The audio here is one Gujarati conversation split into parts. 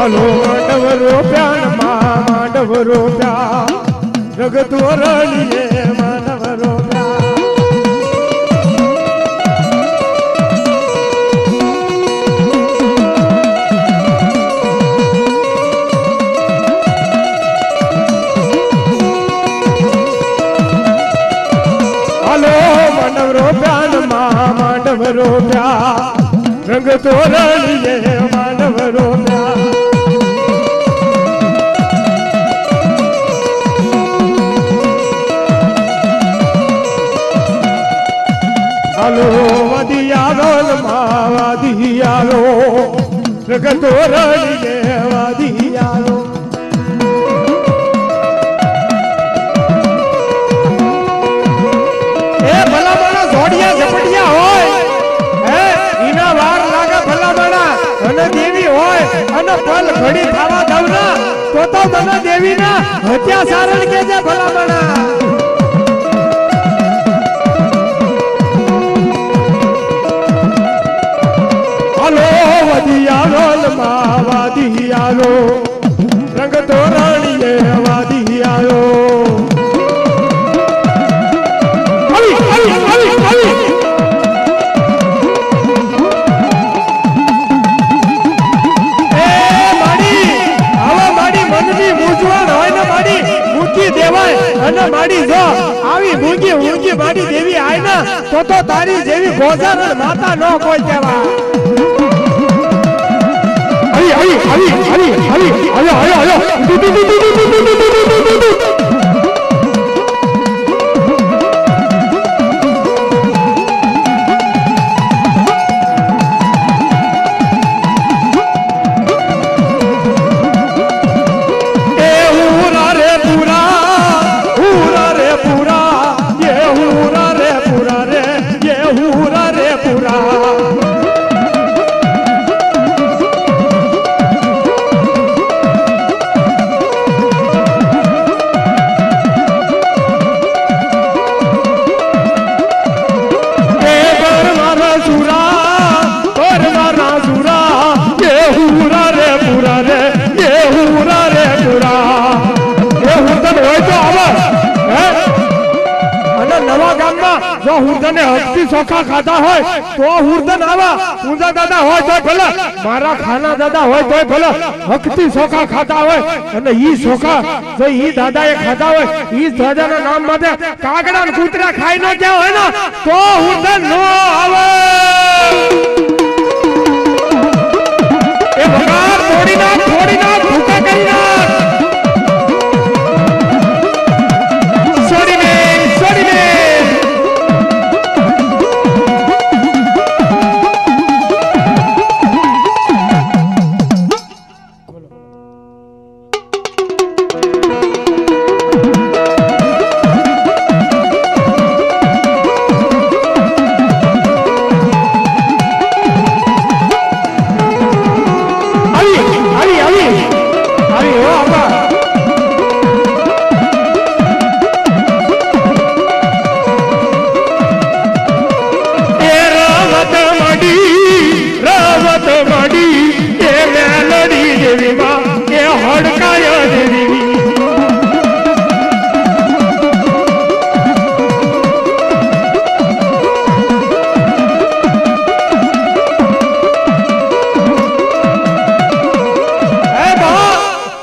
હાલો માંડવ રોપ્યા માંડવ રોપ્યા જગત વરણીએ માંડવ રોપ્યા હાલો માંડવ રોપ્યા માંડવ રોપ્યા રંગ તોરણીએ હલો વધિયારો વાધિયારો જગતો રડી એ ભલા માણા જોડિયા ઝપટિયા હોય, હે, ઈના વાર લાગે ભલા માણા અને દેવી હોય અને પલ ઘડી ખાવા દવના તો તો મને દેવીના હત્યા સારણ કે જે ભલા માણા હોય રંગ માડી મૂકી દેવાય અને માડી જો આવી મૂંગી મૂંગી માડી દેવી આય ને, તો તો તારી જેવી ગોજારણ માતા ન કોઈ કહેવાય. આવી આવી આવી આવી આવી આયો જો હુરદને હસ્તી સોખા ખાધા હોય, તો હુરદન આવા પૂજા દાદા હોય તો ભલે, મારા ખાના દાદા હોય તો ભલે, હકથી સોખા ખાતા હોય અને ઈ સોખા જો ઈ દાદાએ ખાધા હોય, ઈ દાદાના નામ માટે કાગડા ને કૂતરા ખાઈ ન ગયા હોય ને, તો હુરદન નો આવે. એ ભગાર થોડી ના થોડી ના ભૂકા કરી નાખ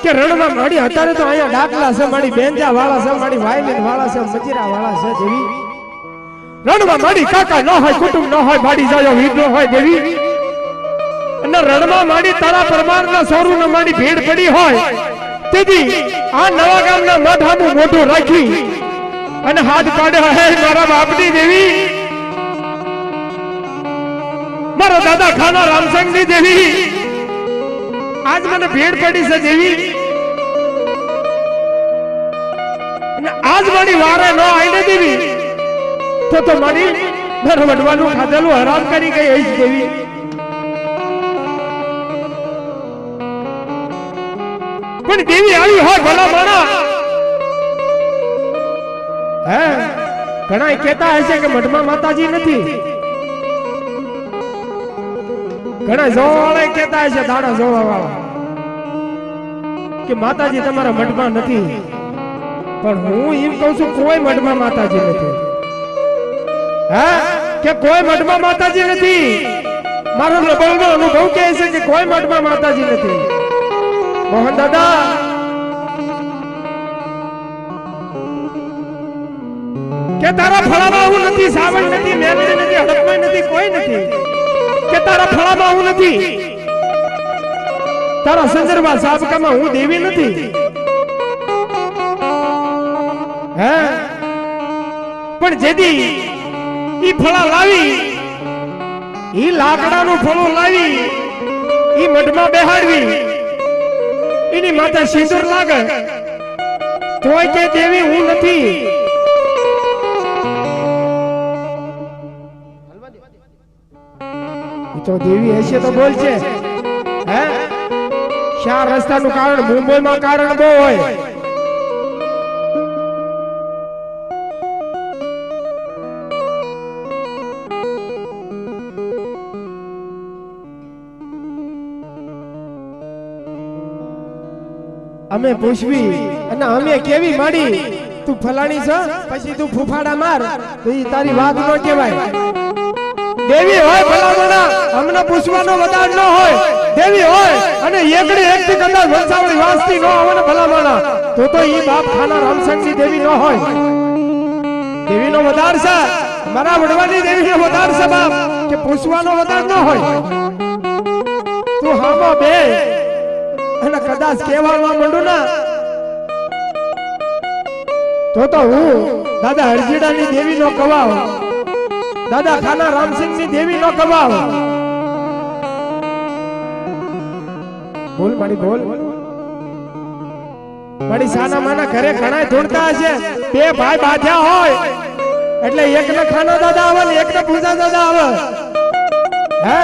કે રણમાં માડી અત્યારે તો અહીંયા ડાકલા છે માડી બેંજા વાળા છે માડી વાયલિન વાળા છે, મજીરા વાળા છે, જેવી. રણમાં માડી કાકા ન હોય, કુટુંબ ન હોય, ભાડી જાયો વીર ન હોય દેવી અને રણમાં માડી તારા પરમારના સોરું ન માડી ભીડ પડી હોય, તેથી આ નવા ગામના માથાનું મોઢું રાખી અને હાથ પાડે હે, મારા બાપની દેવી. મારા દાદા ખાના રામસંગની દેવી. આજ મને ભીડ પડી છે દેવી આજ મારી વારે ન આઈને દેવી. તો તો મારી દર વડવાનું ખાધેલું હરામ કરી ગઈ જ દેવી. પણ દેવી આવી હોય ભલા માણા હે ઘણા કહેતા હશે કે મઠમાં માતાજી નથી. ઘણા જોવા વાળા કહેતા હશે, દાડા જોવા વાળા કે માતાજી તમારા મઠમાં નથી. પણ હું એમ કહું છું, કોઈ મઢમાં માતાજી નથી. હા? કે કોઈ મઢમાં માતાજી નથી? મારો લબડનો અનુભવ કહે છે કે કોઈ મઢમાં માતાજી નથી. મોહન દાદા. કે તારા ફળામાં હું નથી, સાવણ નથી મેલડી નથી હડકમાં નથી, કોઈ નથી. કે તારા ફળામાં હું નથી. તારા સંદર્ભમાં સાબકામાં હું દેવી નથી. હે? પણ જેદી ઈ ફળા લાવી, ઈ લાકડાનું ફળું લાવી, ઈ મઢમાં બેહાડવી, એની માથે સિંદૂર લાગે. તોય કે દેવી હું નથી. તો દેવી હશે તો બોલ છે હે? શા રસ્તાનું કારણ મુંબઈમાં કારણ બહુ હોય. અમે પૂછવી અને અમે કેવી માડી? તું ફલાણી છે, પછી તું ફૂફાડા માર. તો એ તારી વાત ન કહેવાય. દેવી હોય ભલામણા અમને પૂછવાનો વધાર ન હોય. દેવી હોય અને એકડી એકથી કદાચ વંશાવળી વાસતી ન હોય ને ભલામણા તો તો એ બાપ ખાના રામસંગની દેવી ન હોય. દેવીનો વધાર છે. મારા વડવાની દેવીનો વધાર છે બાપ. કે પૂછવાનો વધાર ન હોય. તું હામો બે. અને કદાચ કહેવામાં માંડું ના. તો તો હું દાદા હરજીડાની દેવીનો કવાવ. દાદા ખાના રામસિંહની દેવીનો કવાવ. બોલ મારી બોલ. મારી સાના માના ઘરે ઘણા ધૂણતા હશે. બે ભાઈ બાધ્યા હોય. એટલે એકને ખાના દાદા આવે ને એકને પૂજા દાદા આવે. હે?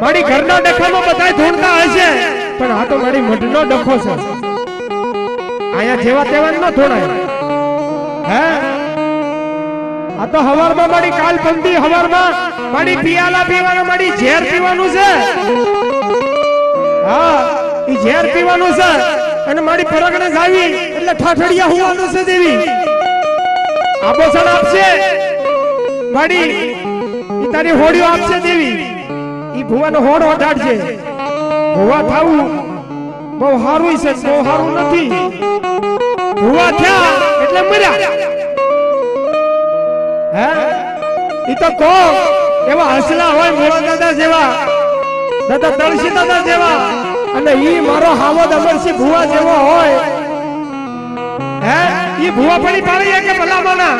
મારી ઘરના ડખામાં બધા ધૂણતા હશે. પણ આ તો મારી મઢનો ડખો છે. આયા જેવા તેવા ન થોડાય. હે? આ તો હવારમાં મારી કાલપંથી હવારમાં મારી પિયાલા પીવાનું મારી ઝેર પીવાનું છે. હા, ઈ ઝેર પીવાનું છે. અને મારી પરગણે જાવી એટલે ઠાઠડિયા હોવાનું છે દેવી. આબોસણ આપશે. મારી તારી હોડીઓ આપશે દેવી. ઈ ભુવાનો હોડ ઓઢાડશે ભુવા થાવું બહુ સારું છે, બહુ સારું નથી. ભુવા થયા એટલે મર્યા. હે? એ તો કો એવા હસલા હોય મોળા દાદા જેવા, દાદા તળસી દાદા જેવા, અને ઈ મારો હાવદ અમરસિંહ ભુવા જેવો હોય. હે? ઈ ભુવા પડી પાડી કે ભલામાના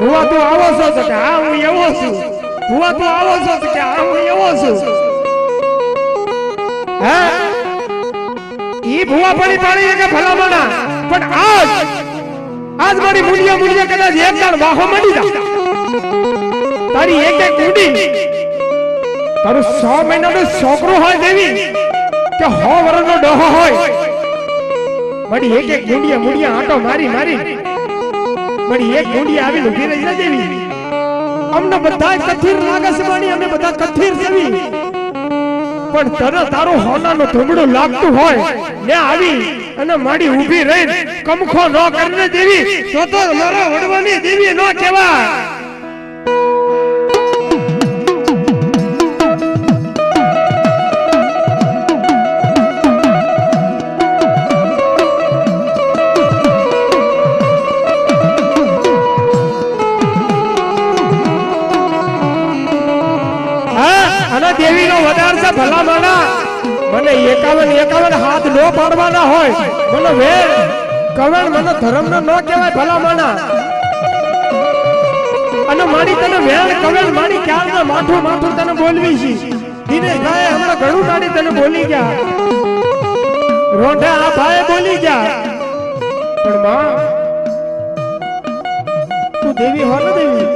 ભુવા તું આવો છો તો હા, હું એવો છું. ભુવા તો આવો છો કે હા હું એવો છું. હે? ઈ ભુવા પડી પાડી કે ભલામણા. પણ આજ આજ મારી મુંડિયા મુંડિયા કદાચ એક દાણ વાહો મળી જા તારી એક એક ઉડી તારું સો મહિનાનો છોકરો હોય દેવી, કે હો વર્ષનો ડોહો હોય. મારી એક એક ગુંડિયા મુડિયા આટો મારી મારી. મારી એક ગુંડિયા આવીને ઊભી રહી દેવી. અમને બધા કથિર લાગે છે માણી અમે બધા કથિર જેવી. પણ તને તારો હોનાનો ધૂમડું લાગતું હોય ને આવી અને માડી ઊભી રહી કમખો ન કરીને દેવી. તો તો મારા વડવાની દેવી ન કહેવાય. એકાવન એકાવન હાથ નો પાડવાના હોય મને વેર કવણ મને ધર્મ નો ન કહેવાય ભલા અને મારી તને વેણ કવણ મારી ક્યાં માથું માથું તને બોલવી છે. દિનેશ ભાઈ હમણાં ઘણું કાઢી તને બોલી ગયા. રોંઢા આ ભાઈ બોલી ગયા. પણ માં, તું દેવી હો ને દેવી?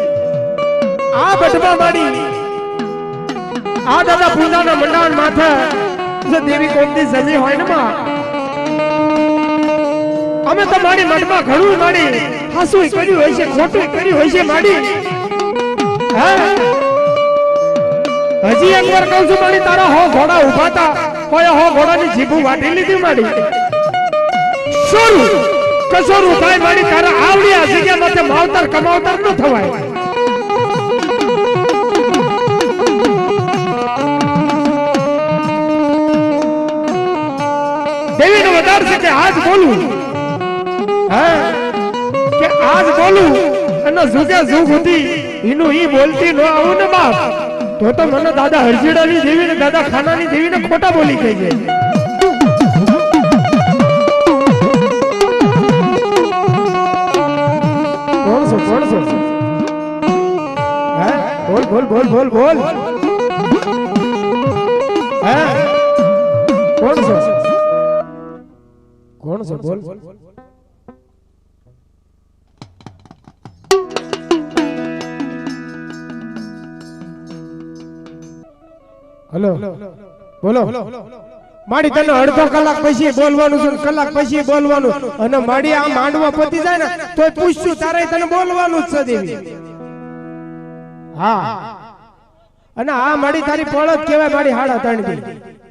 આ બટવા માડી આ દાદા પૂજાના મંડાણ માથે જો દેવી કોમની જમી હોય ને માં? અમે તો મારી મનમાં ઘણું માડી હાસું કર્યું હોય છે ખોટું કર્યું હોય છે માડી હજી એક વાર કહું છું માડી તારા હો ઘોડા ઊભા હતા, કોઈ હો ઘોડાની જીભું વાટી લીધી માડી સોરું, કસોરું થાય માડી તારા આવડી આ જગ્યા માથે માવતર કમાવતર ન થવાય. આજ બોલું? હે? કે આજ બોલું? અને જુગે જુગ હતી એનું ઈ બોલતી નો આવું ને બાપ. તો તો મને દાદા હરજીડાની દેવી ને દાદા ખાનાની દેવી ને ખોટા બોલી કહી જાય કોણ છો કોણ છો હે? બોલ બોલ બોલ બોલ બોલ. હે? કોણ છો કોણ છો? બોલ. હલો. બોલો. માડી તને અડધો કલાક પછી બોલવાનું છે, કલાક પછી બોલવાનું. અને માડી આ માંડવા પતી જાય ને તો પૂછશું, તારે તને બોલવાનું જ છે દેવી. હા. અને આ માડી તારી પળત કહેવાય, મારી હાડા ત્રણ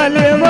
બા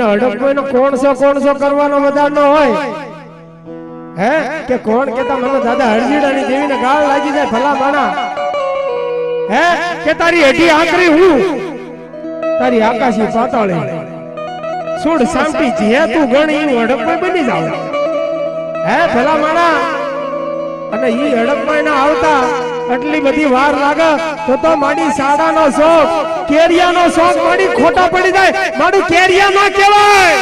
કે મને હડકવાનો કોણ છો કોણ છો કરવાનો વધારનો હોય? હે? કે કોણ કેતા મને દાદા હળજીડાની દેવીને ગાળ લાગી જાય ભલા માણા હે? કે તારી હેઠી આકરી હું? તારી આકાશી પાતાળે. સુડ શાંતિ જે તું ગણી, હું હડકમાં બની જાવ હે ભલા માણા અને ઈ હડકમાં ના આવતા આટલી બધી વાર લાગે તો તો માડી સાડાનો શોખ, કેરિયાનો શોખ માડી ખોટા પડી જાય માડું કેરિયા ના કહેવાય.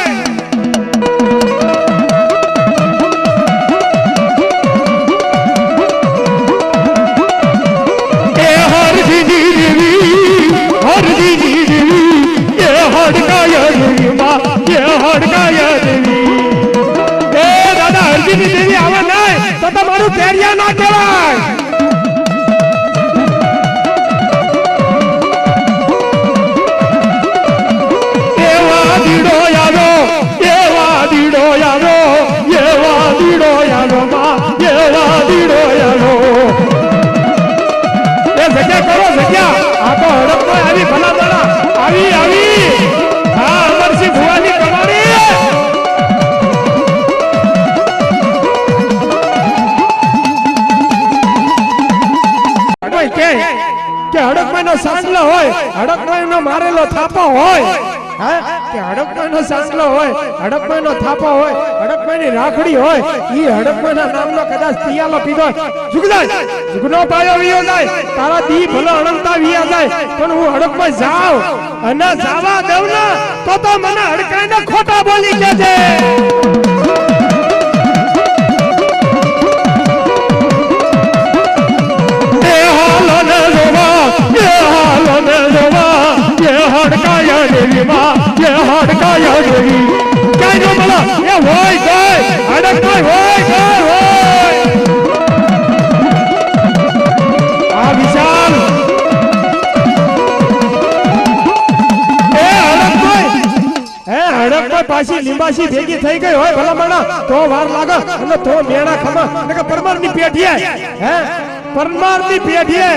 દેવી આવે નહીં, તો તમારું કેરિયા ના કહેવાય. આવી ભલા દાડા આવી આવી. હા, અમરસિંહ ભુવાની કમાણી. કે હડકભાઈ નો સાંજલો હોય હડકભાઈનો મારેલો થાપો હોય. કે હડકભાઈનો સાંગલો હોય, હડપ્પાનો થાપો હોય રાખડી હોય, ઈ હડકભાઈના નામનો કદાચ પિયાલો પીધો જુગદાય જુગનો પાયો વિયો જાય, તારા દી ભલો અનંતા વિયા પણ હું હડપ્પા જાવ અને તો તો મને હડકાઈને ખોટા બોલી કે પાછી ભેગી થઈ ગઈ હોય ભલા માણા તો વાર લાગે. અને તો મેણા ખમા કે પરમારની પેઢીએ. હે? પરમારની પેઢીએ.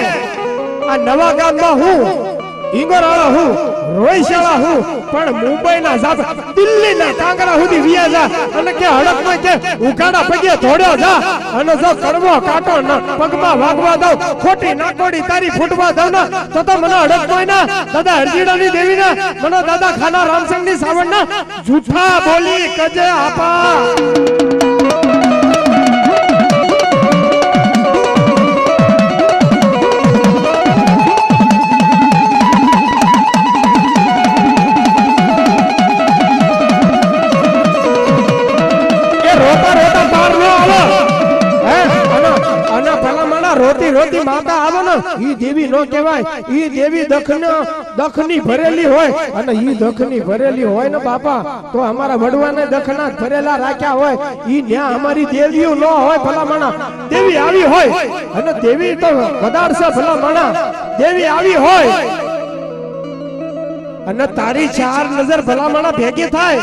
આ નવા ગામમાં હું ઈંગોરાળા હું રોઈશાળા હું, પણ મુંબઈના જાપ દિલ્હીના કાંગરા સુધી વિયા જા. અને કે હડકમાં કે ઉકાડા પગે ધોડ્યો જા. અને જો કડવો કાટો ન પગમાં વાગવા દઉં, ખોટી નાકોડી તારી ફૂટવા દઉં ને. તો તો મને હડકમાં ના, દાદા હરજીડાની દેવી ના, મને દાદા ખાના રામસંગની સાવણ ના. જૂઠા બોલી કજે આપા. રોતી રોતી માતા આવે ને ઈ દેવી નો કહેવાય. ઈ દેવી દખન દખની ભરેલી હોય. અને ઈ દખની ભરેલી હોય ને બાપા. તો અમારા વડવાને દખના ભરેલા રાખ્યા હોય. ઈ ન્યા અમારી દેવીઓ નો હોય ભલા માણા દેવી આવી હોય. અને દેવી તો છે ભલા માણા દેવી આવી હોય. અને તારી ચાર નજર ભલામણા ભેગી થાય.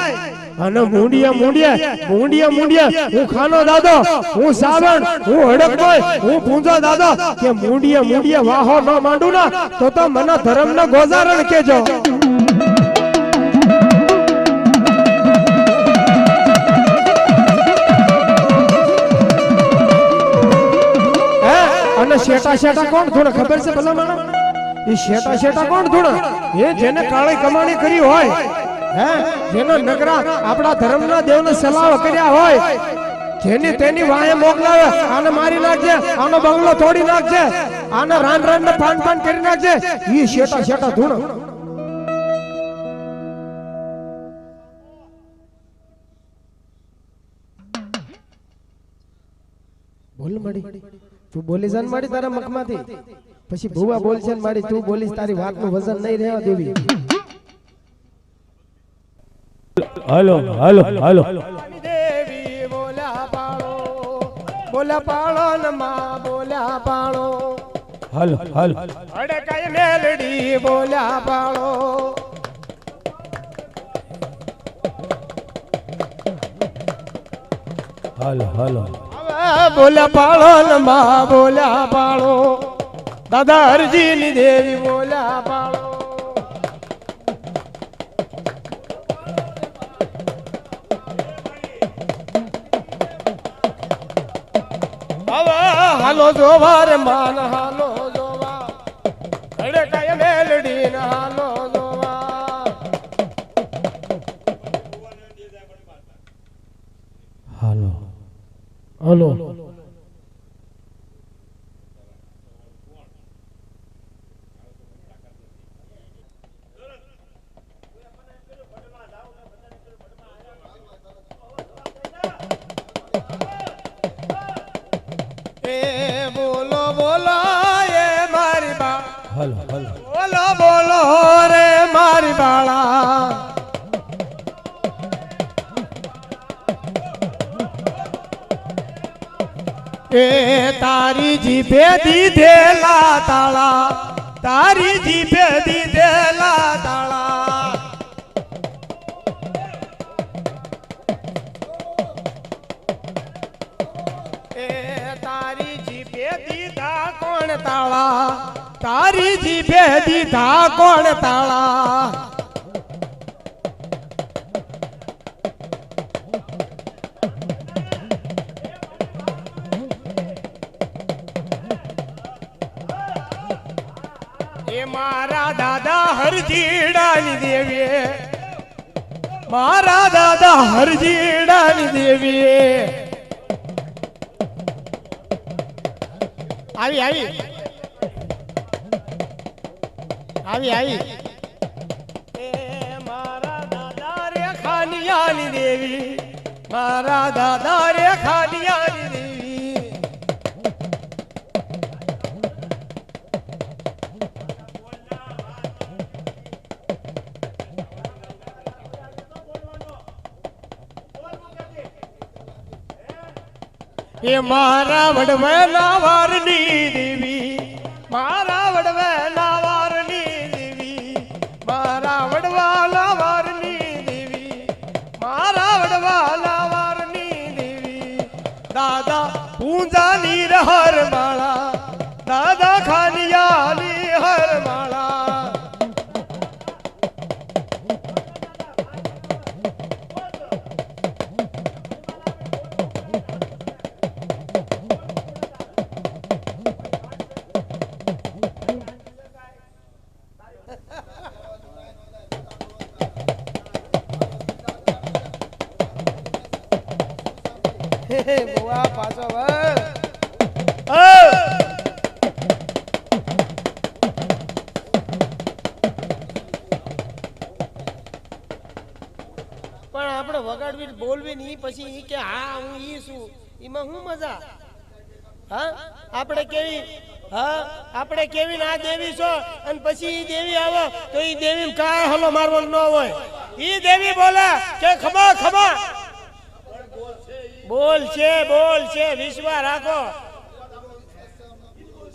અને મુંડિયા મુંડિયા મુંડિયા મુંડિયા, હું ખાનો દાદો, હું સાવણ, હું હડકભાઈ હું પૂંજો દાદો, કે મુંડિયા મુંડિયા વાહો ન માંડું ના, તો તો મને ધર્મ ન ગોજારણ કેજો અને શેટા શેટા કોણ થોડે ખબર છે ભલામણા? એ શેટા શેટા કોણ થોડા એ જેને કાળી કમાણી કરી હોય હે? જેનો નગરા આપણા ધર્મના દેવને સલાહ કર્યા હોય, જેની તેની વાહે મોકલાવે, આને મારી નાખજે, આનો બંગલો તોડી નાખજે, આને રાન રાન ને પાન પાન કરી નાખજે, ઈ શેટા શેટા ધૂણ. બોલ મળી તું બોલી જન માડી તારા મખમાંથી પછી ભૂવા બોલશે માડી, તું બોલીશ તારી વાતનું વજન નહીં રહેવા દેવી. Hello hello hello. દેવી બોલા પાળો બોલા પાળો ને માં બોલ્યા પાળો. Hello hello. અડકાય મેલડી બોલા પાળો. Hello hello. બોલા પાળો લંબા બોલા પાળો. દાદા હરજી ની દેવી બોલા પાળો. હાલો જોવા માન હાલો. જીભે દીધેલા તાળા, તારી જીભે દીધેલા તાળા. એ તારી જીભે દીધા કોણ તાળા, તારી જીભે દીધા કોણ તાળા? હરજીડાની દેવી મારા દાદા હરજીડાની દેવી આવી આવી. આવી આવી. એ મારા દાદા રે ખાનિયાની દેવી. મારા દાદા રે ખાનિયાની એ મારા વડવેલા વારની દેવી, મારા વડવેલા વારની દેવી, મારા વડવાલા વારની દેવી, મારા વડવાલા વારની દેવી. દાદા, પૂંજાની હર માળા બુઆ પાછો પણ આપણે વગાડવી બોલવી નહીં પછી ઈ કે, હા, હું ઈ છું. એમાં શું મજા? હા? આપણે કેવી, હા? આપણે કેવી ના દેવી છો? અને પછી ઈ દેવી આવે, તો ઈ દેવી કાય હલો મારવાનો ન હોય. ઈ દેવી બોલે કે ખમા ખમા બોલ છે બોલ છે, વિશ્વાસ રાખો.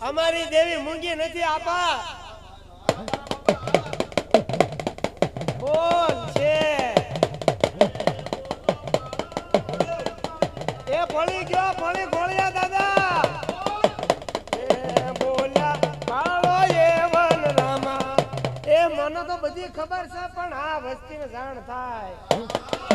અમારી દેવી મૂંગી નથી આપા. બોલ છે. એ ફળી ગયો, ફળી ગોળિયા દાદા. મને તો બધી ખબર છે, પણ આ વસ્તીને જાણ થાય.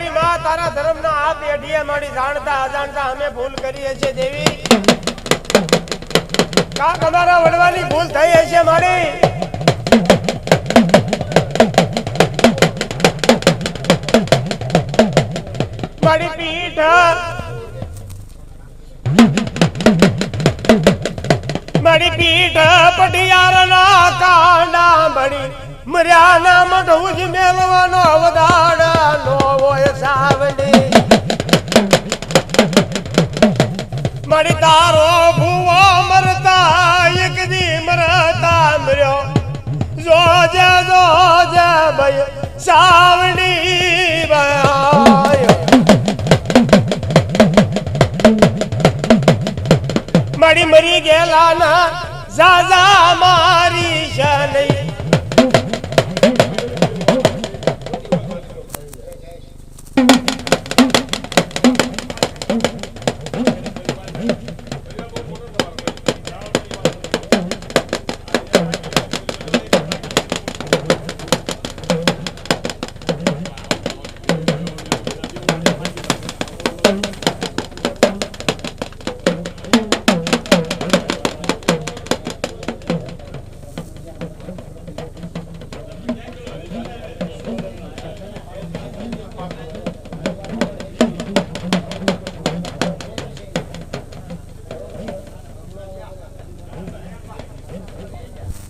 મારી માં તારા ધર્મના આ પેઢીએ મારી જાણતા, અજાણતા અમે ભૂલ કરીએ છીએ દેવી. કાક અમારા વડવાની ભૂલ થઈ હશે મારી. મારી પીઠ. મારી પીઠ પટિયારના કાંડા મળી. મર્યા ના મઢવું જ મેલવાનો અવદાડ નો સાવડી મારી તારો ભૂવો મરતા, એક દી મરતા મર્યો. જોજે જોજે ભાઈ સાવડી મારી મરી ગયેલા ના ઝાઝા મારી છે નહીં